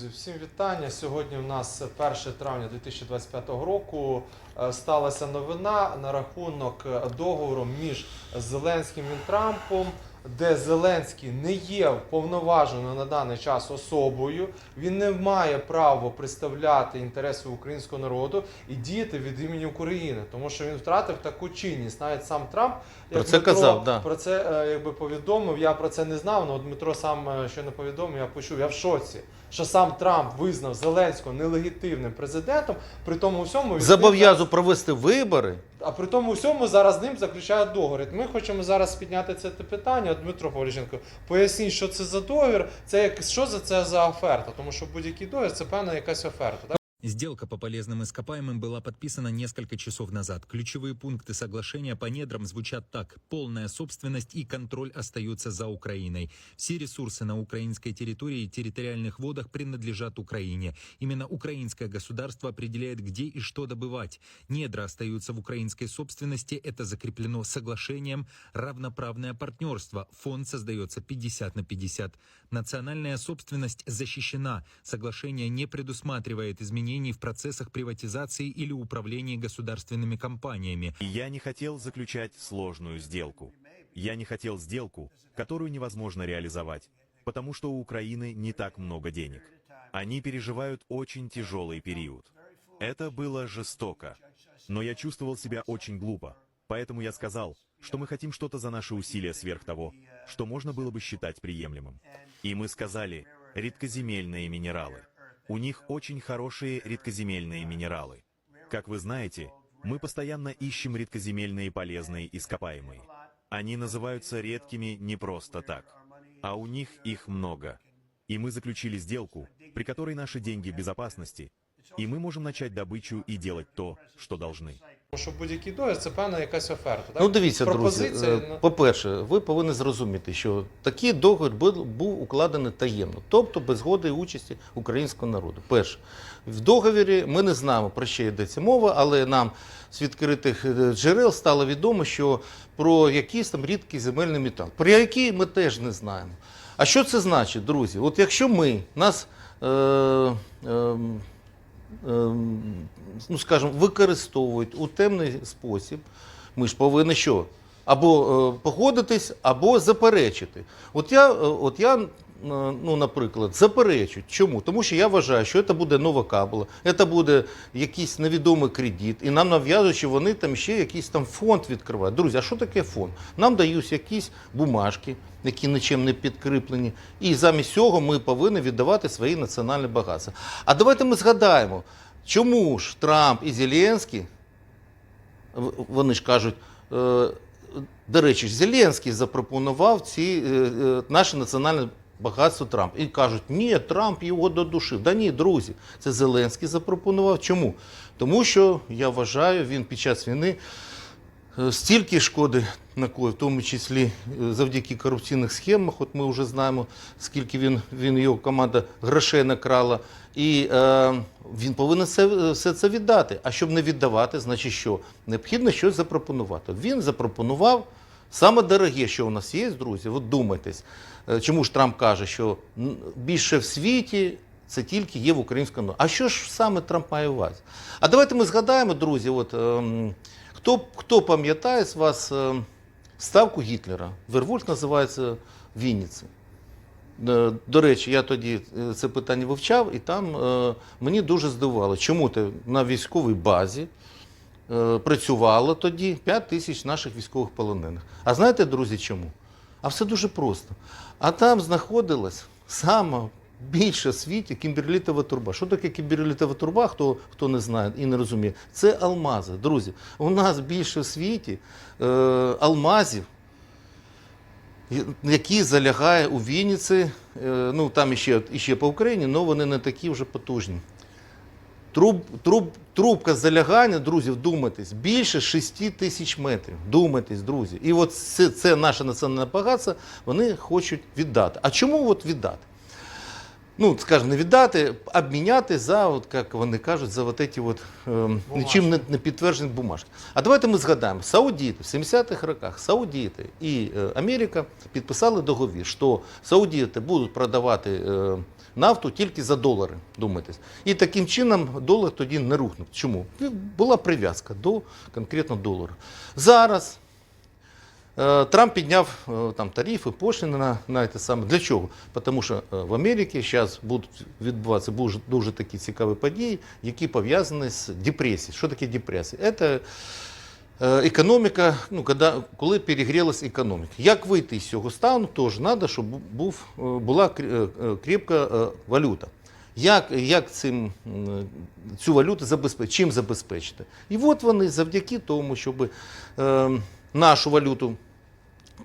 Друзі, всім вітання. Сьогодні у нас 1 травня 2025 року. Е, Сталася новина на рахунок договору між Зеленським і Трампом, де Зеленський не є повноваженою на даний час особою. Він не має права представляти інтереси українського народу і діяти від імені України, тому що він втратив таку чинність. Навіть сам Трамп Про це казав, да. про це е, якби повідомив. Я про це не знав. але Дмитро сам е, ще не повідомив. Я почув. Я в шоці, що сам Трамп визнав Зеленського нелегітимним президентом. При тому всьому Зобов'язу провести вибори. А при тому всьому зараз з ним заключають договір. Ми хочемо зараз підняти це питання. Дмитро Павліченко, поясніть, що це за договір, це як що за це за оферта? Тому що будь-який договір це певна якась оферта. Так? Сделка по полезным ископаемым была подписана несколько часов назад. Ключевые пункты соглашения по недрам звучат так. Полная собственность и контроль остаются за Украиной. Все ресурсы на украинской территории и территориальных водах принадлежат Украине. Именно украинское государство определяет, где и что добывать. Недра остаются в украинской собственности. Это закреплено соглашением. Равноправное партнерство. Фонд создается 50 на 50. Национальная собственность защищена. Соглашение не предусматривает изменений в процессах приватизации или управления государственными компаниями. Я не хотел заключать сложную сделку. Я не хотел сделку, которую невозможно реализовать, потому что у Украины не так много денег. Они переживают очень тяжелый период. Это было жестоко. Но я чувствовал себя очень глупо. Поэтому я сказал, что мы хотим что-то за наши усилия сверх того, что можно было бы считать приемлемым. И мы сказали «редкоземельные минералы». У них очень хорошие редкоземельные минералы. Как вы знаете, мы постоянно ищем редкоземельные полезные ископаемые. Они называются редкими не просто так, а у них их много. И мы заключили сделку, при которой наши деньги безопасности, и мы можем начать добычу и делать то, что должны. Тому що будь-який договір це певна якась оферта. Так? Ну дивіться, друзі. Пропозиція, е, ну, По-перше, ви повинні зрозуміти, що такий договір був, був укладений таємно, тобто без згоди і участі українського народу. Перше, в договірі ми не знаємо про що йдеться мова, але нам з відкритих е, джерел стало відомо, що про якийсь там рідкий земельний метал, про який ми теж не знаємо. А що це значить, друзі? От якщо ми нас. Е, е, ем, ну скажімо, використовують у темний спосіб, ми ж повинні що? Або е, погодитись, або заперечити. От я, е, от я ну, наприклад, заперечу. Чому? Тому що я вважаю, що це буде нова кабела, це буде якийсь невідомий кредит, і нам нав'язують, що вони там ще якийсь там фонд відкривають. Друзі, а що таке фонд? Нам дають якісь бумажки, які нічим не підкріплені, і замість цього ми повинні віддавати свої національні багатства. А давайте ми згадаємо, чому ж Трамп і Зеленський, вони ж кажуть, е, до речі, Зеленський запропонував ці е, е, наше національне багатство Трамп. І кажуть, ні, Трамп його додушив. Да ні, друзі, це Зеленський запропонував. Чому? Тому що я вважаю, він під час війни е, стільки шкоди накоїв, в тому числі е, завдяки корупційних схемах. От ми вже знаємо, скільки він, він його команда грошей накрала. І е, він повинен все, все це віддати. А щоб не віддавати, значить що? Необхідно щось запропонувати. Він запропонував саме дороге, що у нас є, друзі. От думайтесь, Е, чому ж Трамп каже, що більше в світі це тільки є в українському. А що ж саме Трамп має увазі? А давайте ми згадаємо, друзі, от, ем, хто, хто пам'ятає з вас ем, ставку Гітлера? Вервольф називається Вінниці. Е, До речі, я тоді е, це питання вивчав, і там е, мені дуже здивувало, чому ти на військовій базі е, працювало тоді 5 тисяч наших військових полонених. А знаєте, друзі, чому? А все дуже просто. А там знаходилась сама більша в світі кімберлітова труба. Що таке кімберлітова труба, хто, хто не знає і не розуміє? Це алмази. Друзі, у нас більше в світі е, алмазів, які залягає у Вінниці, е, ну там іще, іще по Україні, але вони не такі вже потужні. Труб, труб, трубка залягання, друзі, вдумайтесь, більше 6 тисяч метрів. Думайтесь, друзі. І от це, це наше національне багатство, вони хочуть віддати. А чому от віддати? Ну, скажімо, не віддати, обміняти за, от, як вони кажуть, за от ці от, ем, нічим не, не підтверджені бумажки. А давайте ми згадаємо, саудіти в 70-х роках, саудіти і е, Америка підписали договір, що саудіти будуть продавати е, нафту тільки за долари. Думайтесь. І таким чином долар тоді не рухнув. Чому? Була прив'язка до конкретно долара. Зараз Е, Трамп підняв е, там тарифи, пошліни на, на те саме. Для чого? Тому що е, в Америці зараз будуть відбуватися дуже, такі цікаві події, які пов'язані з депресією. Що таке депресія? Це економіка, ну, коли, коли перегрілась економіка. Як вийти з цього стану, теж треба, щоб був, е, була е, е, крепка е, валюта. Як, як цим, цю валюту забезпечити? Чим забезпечити? І от вони завдяки тому, щоб е, нашу валюту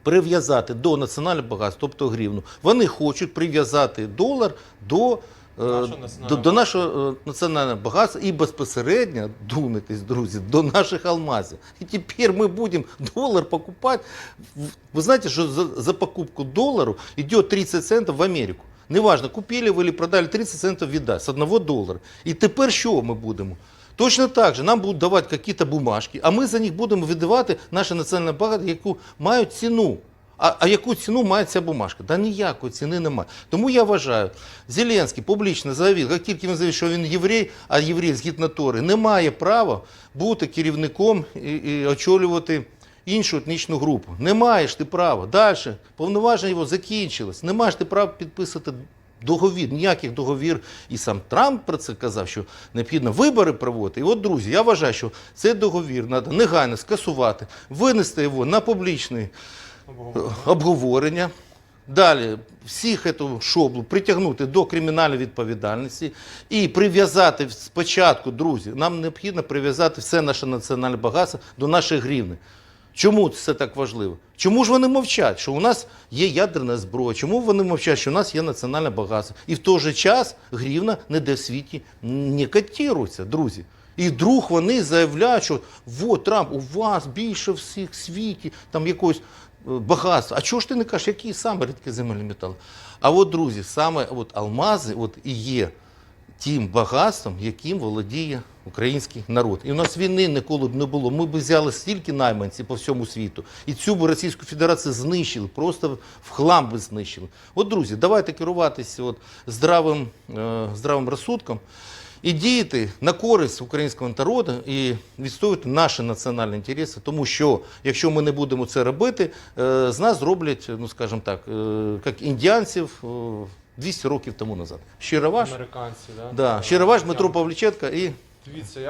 прив'язати до національного багатства, тобто гривну, вони хочуть прив'язати долар до, е, до, до нашого е, національного багатства і безпосередньо, думайтесь, друзі, до наших алмазів. І тепер ми будемо долар покупати. Ви знаєте, що за, за покупку долару йде 30 центів в Америку. Неважно, купили ви или продали 30 центів віддасть з 1 долара. І тепер що ми будемо? Точно так же нам будуть давати якісь бумажки, а ми за них будемо віддавати наше національне багатство, яку мають ціну. А, а яку ціну має ця бумажка? Да ніякої ціни немає. Тому я вважаю, Зеленський публічно заявив, як тільки він заявив, що він єврей, а єврей згідно Тори, не має права бути керівником і, і очолювати іншу етнічну групу. Не маєш ти права. Далі повноваження його закінчилось. Не маєш ти права підписувати договір, ніяких договір. І сам Трамп про це казав, що необхідно вибори проводити. І от, друзі, я вважаю, що цей договір треба негайно скасувати, винести його на публічний Обговорення. Далі всіх цю шоблу притягнути до кримінальної відповідальності і прив'язати спочатку, друзі, нам необхідно прив'язати все наше національне багатство до нашої гривни. Чому це так важливо? Чому ж вони мовчать, що у нас є ядерна зброя? Чому вони мовчать, що у нас є національне багатство? І в той же час гривна ніде в світі не котирується, друзі. І вдруг вони заявляють, що вот Трамп, у вас більше всіх в світі, там якогось багатства. А чого ж ти не кажеш, які саме рідкі земельні метали? А от, друзі, саме от алмази от і є тим багатством, яким володіє український народ. І у нас війни ніколи б не було. Ми б взяли стільки найманців по всьому світу, і цю б Російську Федерацію знищили, просто в хлам би знищили. От, друзі, давайте керуватися от здравим, е, здравим розсудком і діяти на користь українського народу і відстоювати наші національні інтереси, тому що якщо ми не будемо це робити, е, з нас зроблять, ну скажімо так, е, як індіанців е, 200 років тому назад. Щиро ваш, Американці, да? да, щиро ваш Дмитро Павліченко і Дивіться, я